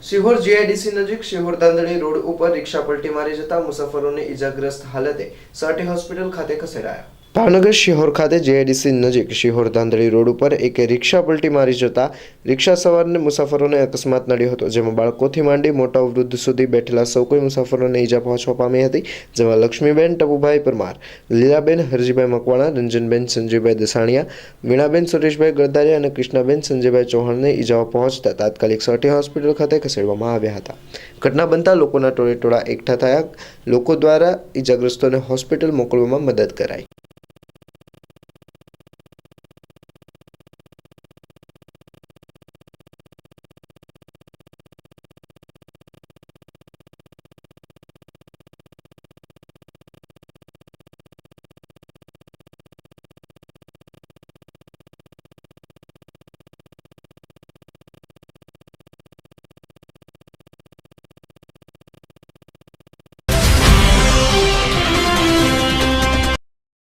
Sihor GIDC નજીક Sihor દાંદડી road ઉપર રિક્ષા પલટી મારી જતા મુસાફરોને ઈજાગ્રસ્ત હાલતે સાટી હોસ્પિટલ ખાતે ખસેડાયા. ભાવનગર શિહોર ખાતે જેઆઈડીસી નજીક શિહોર ધાંધળી રોડ ઉપર એક રિક્ષા પલટી મારી જતા રિક્ષા સવારને મુસાફરોને અકસ્માત નડ્યો હતો, જેમાં બાળકોથી માંડી મોટા વૃદ્ધ સુધી બેઠેલા સૌ કોઈ મુસાફરોને ઈજા પહોંચવા પામી હતી, જેમાં લક્ષ્મીબેન, ટપુભાઈ પરમાર, લીલાબેન, હરજીભાઈ મકવાણા, રંજનબેન, સંજયભાઈ દસાણિયા વીણાબેન સુરેશભાઈ ગરદારિયા અને કૃષ્ણાબેન, સંજયભાઈ ચૌહાણને ઈજાઓ પહોંચતા તાત્કાલિક સર્ટી હોસ્પિટલ ખાતે ખસેડવામાં આવ્યા હતા. ઘટના બનતા લોકોના ટોળેટોળા એકઠા થયા, લોકો દ્વારા ઈજાગ્રસ્તોને હોસ્પિટલ મોકલવામાં મદદ કરાઈ.